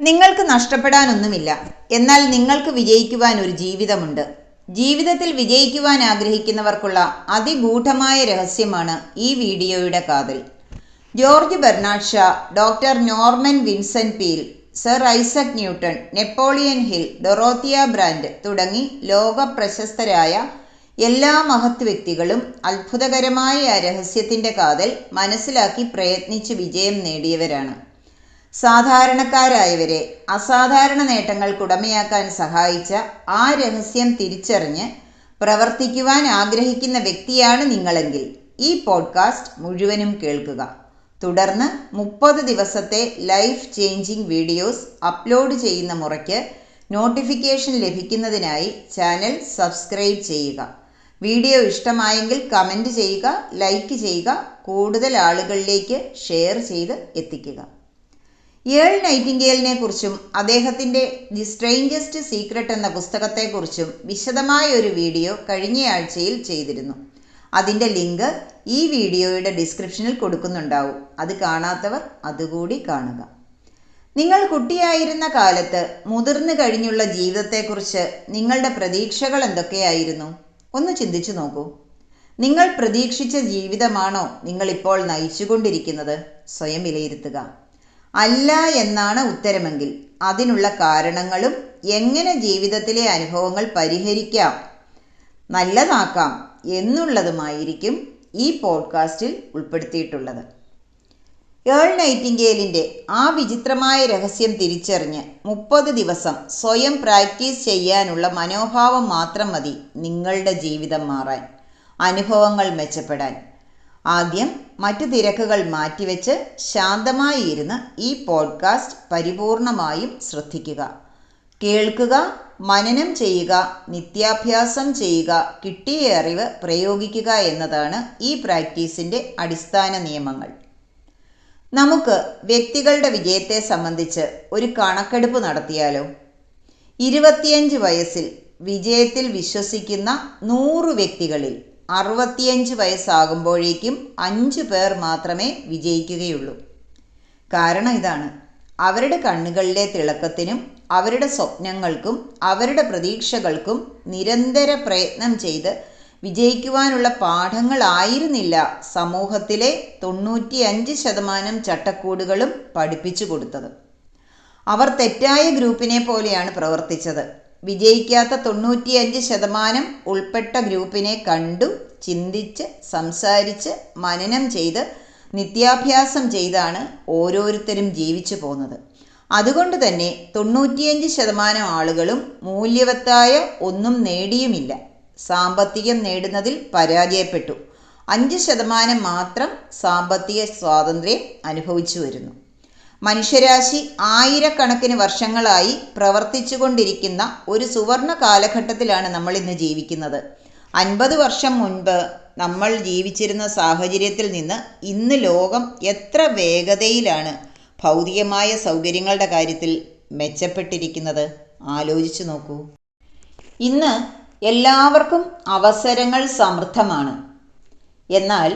നിങ്ങൾക്ക് നഷ്ടപ്പെടാനൊന്നുമില്ല. എന്നാൽ നിങ്ങൾക്ക് വിജയിക്കുവാൻ ഒരു ജീവിതമുണ്ട്. ജീവിതത്തിൽ വിജയിക്കുവാൻ ആഗ്രഹിക്കുന്നവർക്കുള്ള അതിഗൂഢമായ രഹസ്യമാണ് ഈ വീഡിയോയുടെ കാതൽ. George Bernard Shaw doctor Norman Vincent Peale sir Isaac Newton Napoleon Hill Dorothea Brande തുടങ്ങി ലോക പ്രശസ്തരായ എല്ലാ മഹത് വ്യക്തികളും അത്ഭുതകരമായ രഹസ്യത്തിന്റെ കാതൽ മനസ്സിലാക്കി പ്രയത്നിച്ച് വിജയം നേടിയവരാണ്. സാധാരണക്കാരായവരെ അസാധാരണ നേട്ടങ്ങൾക്കുടമയാക്കാൻ സഹായിച്ച ആ രഹസ്യം തിരിച്ചറിഞ്ഞ് പ്രവർത്തിക്കുവാൻ ആഗ്രഹിക്കുന്ന വ്യക്തിയാണ് നിങ്ങളെങ്കിൽ ഈ പോഡ്കാസ്റ്റ് മുഴുവനും കേൾക്കുക. തുടർന്ന് മുപ്പത് ദിവസത്തെ ലൈഫ് ചേഞ്ചിങ് വീഡിയോസ് അപ്ലോഡ് ചെയ്യുന്ന മുറയ്ക്ക് നോട്ടിഫിക്കേഷൻ ലഭിക്കുന്നതിനായി ചാനൽ സബ്സ്ക്രൈബ് ചെയ്യുക. വീഡിയോ ഇഷ്ടമായെങ്കിൽ കമന്റ് ചെയ്യുക ലൈക്ക് ചെയ്യുക കൂടുതൽ ആളുകളിലേക്ക് ഷെയർ ചെയ്ത് എത്തിക്കുക. ഏൾ നൈറ്റിംഗേലിനെ കുറിച്ചും അദ്ദേഹത്തിന്റെ ദി സ്ട്രേഞ്ചസ്റ്റ് സീക്രട്ട് എന്ന പുസ്തകത്തെക്കുറിച്ചും വിശദമായ ഒരു വീഡിയോ കഴിഞ്ഞയാഴ്ചയിൽ ചെയ്തിരുന്നു. അതിന്റെ ലിങ്ക് ഈ വീഡിയോയുടെ ഡിസ്ക്രിപ്ഷനിൽ കൊടുക്കുന്നുണ്ടാവും. അത് കാണാത്തവർ അതുകൂടി കാണുക. നിങ്ങൾ കുട്ടിയായിരുന്ന കാലത്ത് മുതിർന്നു കഴിഞ്ഞുള്ള ജീവിതത്തെക്കുറിച്ച് നിങ്ങളുടെ പ്രതീക്ഷകൾ എന്തൊക്കെയായിരുന്നു? ഒന്ന് ചിന്തിച്ചു നോക്കൂ. നിങ്ങൾ പ്രതീക്ഷിച്ച ജീവിതമാണോ നിങ്ങളിപ്പോൾ നയിച്ചുകൊണ്ടിരിക്കുന്നത്? സ്വയം വിലയിരുത്തുക. അല്ല എന്നാണ് ഉത്തരമെങ്കിൽ അതിനുള്ള കാരണങ്ങളും എങ്ങനെ ജീവിതത്തിലെ അനുഭവങ്ങൾ പരിഹരിക്കാം? നല്ലതാക്കാം എന്നുള്ളതുമായിരിക്കും ഈ പോഡ്കാസ്റ്റിൽ ഉൾപ്പെടുത്തിയിട്ടുള്ളത്. ഏൾ നൈറ്റിംഗേലിന്റെ ആ വിചിത്രമായ രഹസ്യം തിരിച്ചറിഞ്ഞ് മുപ്പത് ദിവസം സ്വയം പ്രാക്ടീസ് ചെയ്യാനുള്ള മനോഭാവം മാത്രം മതി നിങ്ങളുടെ ജീവിതം മാറാൻ അനുഭവങ്ങൾ മെച്ചപ്പെടാൻ. ആദ്യം മറ്റു തിരക്കുകൾ മാറ്റിവെച്ച് ശാന്തമായി ഇരുന്ന് ഈ പോഡ്കാസ്റ്റ് പരിപൂർണമായും ശ്രദ്ധിക്കുക. കേൾക്കുക മനനം ചെയ്യുക നിത്യാഭ്യാസം ചെയ്യുക കിട്ടിയ അറിവ് പ്രയോഗിക്കുക എന്നതാണ് ഈ പ്രാക്ടീസിന്റെ അടിസ്ഥാന നിയമങ്ങൾ. നമുക്ക് വ്യക്തികളുടെ വിജയത്തെ സംബന്ധിച്ച് ഒരു കണക്കെടുപ്പ് നടത്തിയാലോ? ഇരുപത്തിയഞ്ച് വയസ്സിൽ വിജയത്തിൽ വിശ്വസിക്കുന്ന നൂറ് വ്യക്തികളിൽ അറുപത്തിയഞ്ച് വയസ്സാകുമ്പോഴേക്കും അഞ്ച് പേർ മാത്രമേ വിജയിക്കുകയുള്ളൂ. കാരണം ഇതാണ്. അവരുടെ കണ്ണുകളിലെ തിളക്കത്തിനും അവരുടെ സ്വപ്നങ്ങൾക്കും അവരുടെ പ്രതീക്ഷകൾക്കും നിരന്തര പ്രയത്നം ചെയ്ത് വിജയിക്കുവാനുള്ള പാഠങ്ങളായിരുന്നില്ല സമൂഹത്തിലെ തൊണ്ണൂറ്റിയഞ്ച് ശതമാനം ചട്ടക്കൂടുകളും പഠിപ്പിച്ചു കൊടുത്തത്. അവർ തെറ്റായ ഗ്രൂപ്പിനെ പോലെയാണ് പ്രവർത്തിച്ചത്. വിജയിക്കാത്ത തൊണ്ണൂറ്റിയഞ്ച് ശതമാനം ഉൾപ്പെട്ട ഗ്രൂപ്പിനെ കണ്ടു ചിന്തിച്ച് സംസാരിച്ച് മനനം ചെയ്ത് നിത്യാഭ്യാസം ചെയ്താണ് ഓരോരുത്തരും ജീവിച്ചു പോകുന്നത്. അതുകൊണ്ട് തന്നെ തൊണ്ണൂറ്റിയഞ്ച് ശതമാനം ആളുകളും മൂല്യവത്തായ ഒന്നും നേടിയുമില്ല. സാമ്പത്തികം നേടുന്നതിൽ പരാജയപ്പെട്ടു. അഞ്ച് ശതമാനം മാത്രം സാമ്പത്തിക സ്വാതന്ത്ര്യം അനുഭവിച്ചു വരുന്നു. മനുഷ്യരാശി ആയിരക്കണക്കിന് വർഷങ്ങളായി പ്രവർത്തിച്ചു കൊണ്ടിരിക്കുന്ന ഒരു സുവർണ കാലഘട്ടത്തിലാണ് നമ്മൾ ഇന്ന് ജീവിക്കുന്നത്. അൻപത് വർഷം മുൻപ് നമ്മൾ ജീവിച്ചിരുന്ന സാഹചര്യത്തിൽ നിന്ന് ഇന്ന് ലോകം എത്ര വേഗതയിലാണ് ഭൗതികമായ സൗകര്യങ്ങളുടെ കാര്യത്തിൽ മെച്ചപ്പെട്ടിരിക്കുന്നത്? ആലോചിച്ചു നോക്കൂ. ഇന്ന് എല്ലാവർക്കും അവസരങ്ങൾ സമൃദ്ധമാണ്. എന്നാൽ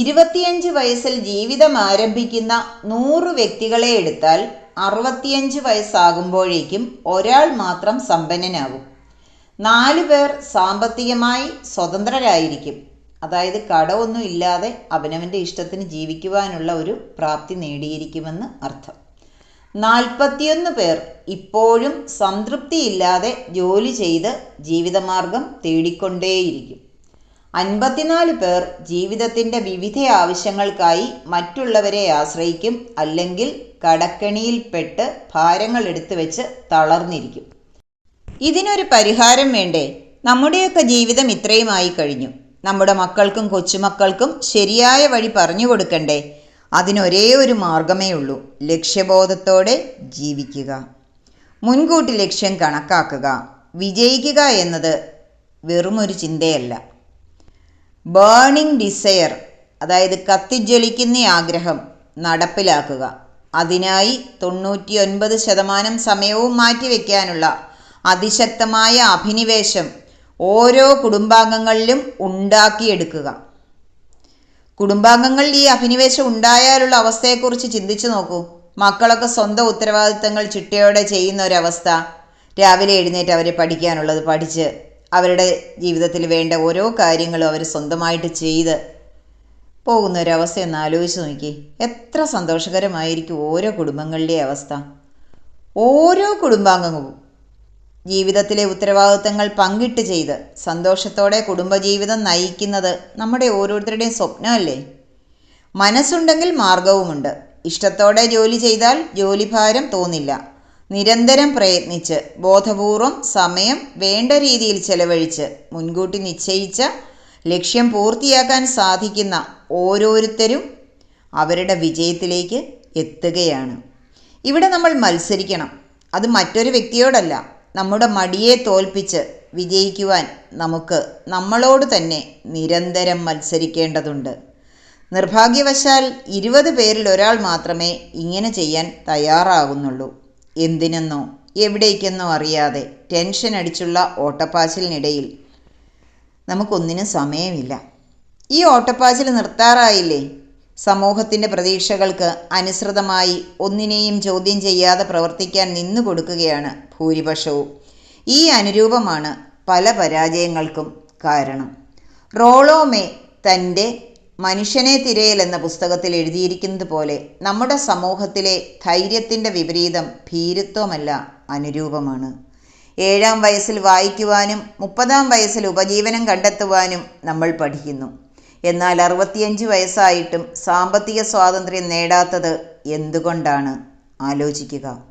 ഇരുപത്തിയഞ്ച് വയസ്സിൽ ജീവിതം ആരംഭിക്കുന്ന നൂറ് വ്യക്തികളെ എടുത്താൽ അറുപത്തിയഞ്ച് വയസ്സാകുമ്പോഴേക്കും ഒരാൾ മാത്രം സമ്പന്നനാകും നാല് പേർ സാമ്പത്തികമായി സ്വതന്ത്രരായിരിക്കും. അതായത് കടമൊന്നും ഇല്ലാതെ അവനവന്റെ ഇഷ്ടത്തിന് ജീവിക്കുവാനുള്ള ഒരു പ്രാപ്തി നേടിയിരിക്കുമെന്ന് അർത്ഥം. നാൽപ്പത്തിയൊന്ന് പേർ ഇപ്പോഴും സംതൃപ്തിയില്ലാതെ ജോലി ചെയ്ത് ജീവിതമാർഗം തേടിക്കൊണ്ടേയിരിക്കും. അൻപത്തിനാല് പേർ ജീവിതത്തിന്റെ വിവിധ ആവശ്യങ്ങൾക്കായി മറ്റുള്ളവരെ ആശ്രയിക്കും അല്ലെങ്കിൽ കടക്കണിയിൽപ്പെട്ട് ഭാരങ്ങൾ എടുത്തു വെച്ച് തളർന്നിരിക്കും. ഇതിനൊരു പരിഹാരം വേണ്ടേ? നമ്മുടെയൊക്കെ ജീവിതം ഇത്രയുമായി കഴിഞ്ഞു. നമ്മുടെ മക്കൾക്കും കൊച്ചുമക്കൾക്കും ശരിയായ വഴി പറഞ്ഞു കൊടുക്കണ്ടേ? അതിനൊരേ ഒരു മാർഗമേ ഉള്ളൂ. ലക്ഷ്യബോധത്തോടെ ജീവിക്കുക. മുൻകൂട്ടി ലക്ഷ്യം കണക്കാക്കുക. വിജയിക്കുക എന്നത് വെറുമൊരു ചിന്തയല്ല. ബേണിംഗ് ഡിസയർ അതായത് കത്തിജ്വലിക്കുന്ന ആഗ്രഹം നടപ്പിലാക്കുക. അതിനായി തൊണ്ണൂറ്റി ഒൻപത് ശതമാനം സമയവും മാറ്റിവെക്കാനുള്ള അതിശക്തമായ അഭിനിവേശം ഓരോ കുടുംബാംഗങ്ങളിലും ഉണ്ടാക്കിയെടുക്കുക. കുടുംബാംഗങ്ങളിൽ ഈ അഭിനിവേശം ഉണ്ടായാലുള്ള അവസ്ഥയെക്കുറിച്ച് ചിന്തിച്ചു നോക്കൂ. മക്കളൊക്കെ സ്വന്തം ഉത്തരവാദിത്തങ്ങൾ ചിട്ടയോടെ ചെയ്യുന്ന ഒരവസ്ഥ. രാവിലെ എഴുന്നേറ്റ് അവരെ പഠിക്കാനുള്ളത് പഠിച്ച് അവരുടെ ജീവിതത്തിൽ വേണ്ട ഓരോ കാര്യങ്ങളും അവർ സ്വന്തമായിട്ട് ചെയ്ത് പോകുന്ന ഒരവസ്ഥ ഒന്ന് ആലോചിച്ച് നോക്കി എത്ര സന്തോഷകരമായിരിക്കും ഓരോ കുടുംബങ്ങളുടെയും അവസ്ഥ. ഓരോ കുടുംബാംഗവും ജീവിതത്തിലെ ഉത്തരവാദിത്തങ്ങൾ പങ്കിട്ട് ചെയ്ത് സന്തോഷത്തോടെ കുടുംബജീവിതം നയിക്കുന്നത് നമ്മുടെ ഓരോരുത്തരുടെയും സ്വപ്നമല്ലേ? മനസ്സുണ്ടെങ്കിൽ മാർഗവുമുണ്ട്. ഇഷ്ടത്തോടെ ജോലി ചെയ്താൽ ജോലിഭാരം തോന്നില്ല. നിരന്തരം പ്രയത്നിച്ച് ബോധപൂർവം സമയം വേണ്ട രീതിയിൽ ചെലവഴിച്ച് മുൻകൂട്ടി നിശ്ചയിച്ച ലക്ഷ്യം പൂർത്തിയാക്കാൻ സാധിക്കുന്ന ഓരോരുത്തരും അവരുടെ വിജയത്തിലേക്ക് എത്തുകയാണ്. ഇവിടെ നമ്മൾ മത്സരിക്കണം. അത് മറ്റൊരു വ്യക്തിയോടല്ല. നമ്മുടെ മടിയെ തോൽപ്പിച്ച് വിജയിക്കുവാൻ നമുക്ക് നമ്മളോട് തന്നെ നിരന്തരം മത്സരിക്കേണ്ടതുണ്ട്. നിർഭാഗ്യവശാൽ ഇരുപത് പേരിൽ ഒരാൾ മാത്രമേ ഇങ്ങനെ ചെയ്യാൻ തയ്യാറാകുന്നുള്ളൂ. എന്തിനെന്നോ എവിടേക്കെന്നോ അറിയാതെ ടെൻഷൻ അടിച്ചുള്ള ഓട്ടപ്പാച്ചിലിനിടയിൽ നമുക്കൊന്നിനും സമയമില്ല. ഈ ഓട്ടപ്പാച്ചിൽ നിർത്താറായില്ലേ? സമൂഹത്തിന്റെ പ്രതീക്ഷകൾക്ക് അനുസൃതമായി ഒന്നിനെയും ചോദ്യം ചെയ്യാതെ പ്രവർത്തിക്കാൻ നിന്നു കൊടുക്കുകയാണ് ഭൂരിപക്ഷവും. ഈ അനുരൂപമാണ് പല പരാജയങ്ങൾക്കും കാരണം. റോളോമേ തന്റെ മനുഷ്യനെ തിരയൽ എന്ന പുസ്തകത്തിൽ എഴുതിയിരിക്കുന്നത് പോലെ നമ്മുടെ സമൂഹത്തിലെ ധൈര്യത്തിന്റെ വിപരീതം ഭീരുത്വമല്ല അനുരൂപമാണ്. ഏഴാം വയസ്സിൽ വായിക്കുവാനും മുപ്പതാം വയസ്സിൽ ഉപജീവനം കണ്ടെത്തുവാനും നമ്മൾ പഠിക്കുന്നു. എന്നാൽ അറുപത്തിയഞ്ച് വയസ്സായിട്ടും സാമ്പത്തിക സ്വാതന്ത്ര്യം നേടാത്തത് എന്തുകൊണ്ടാണ്? ആലോചിക്കുക.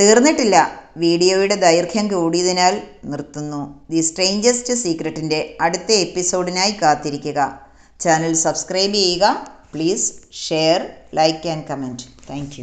തീർന്നിട്ടില്ല. വീഡിയോയുടെ ദൈർഘ്യം കൂടിയതിനാൽ നിർത്തുന്നു. ദി സ്ട്രേഞ്ചസ്റ്റ് സീക്രട്ടിന്റെ അടുത്ത എപ്പിസോഡിനായി കാത്തിരിക്കുക. ചാനൽ സബ്സ്ക്രൈബ് ചെയ്യുക. Please share like and comment thank